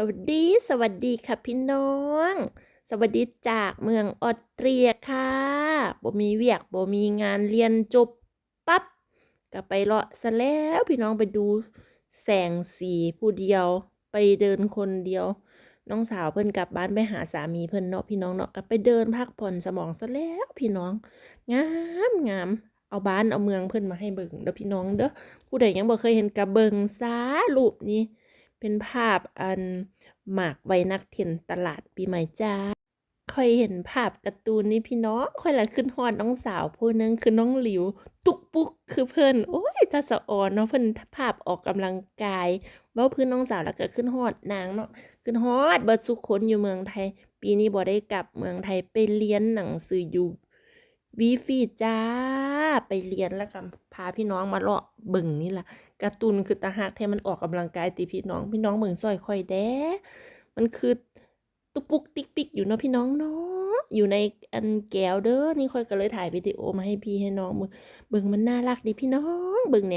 สวัสดี สวัสดีค่ะพี่น้อง สวัสดีจากเมืองออสเตรียค่ะบ่มีเวียกบ่มีงานเรียนจบปั๊บก็ไปเลาะซะแล้วพี่น้องไปดูแสงสีผู้เดียว ไปเดินคนเดียว น้องสาวเพิ่นกลับบ้านไปหาสามีเพิ่นเนาะพี่น้องเนาะก็ไปเดินพักผ่อนสมองซะแล้วพี่น้องงามงามเอาบ้านเอาเมืองเพิ่นมาให้เบิ่งเด้อพี่น้องเด้อผู้ใดยังบ่เคยเห็นกระเบิงซารูปนี้ เป็นภาพอันหมากไว้นักเทียนตลาดปีใหม่จ้าค่อยเห็นภาพการ์ตูนนี่พี่น้องค่อยละขึ้นฮอดน้องสาวผู้หนึงคือน้องหลิว ตุกปุกคือเพิ่นโอ้ยตาสะออนเนาะเพิ่นภาพออกกำลังกายเว้าพื้นน้องสาวแล้วก็ขึ้นฮอดนางเนาะขึ้นฮอดเบิดสุขคนอยู่เมืองไทย ปีนี้บ่ได้กลับเมืองไทยไปเรียนหนังสืออยู่วีฟีจ้าไปเรียนแล้วก็พาพี่น้องมาเลาะบิ่งนี่ล่ะ การ์ตูนคือตาหักแท้มันออกกำลังกายติพี่น้อง พี่น้องเบิ่งซอยค่อยแด้มันคือตุกปุกติ๊กปิกอยู่เนาะพี่น้องเนาะอยู่ในอันแก้วเด้อนี่ค่อยก็เลยถ่ายวิดีโอมาให้พี่ให้น้องเบิ่งเบิ่งมันน่ารักดีพี่น้องเบิ่งเนี่ย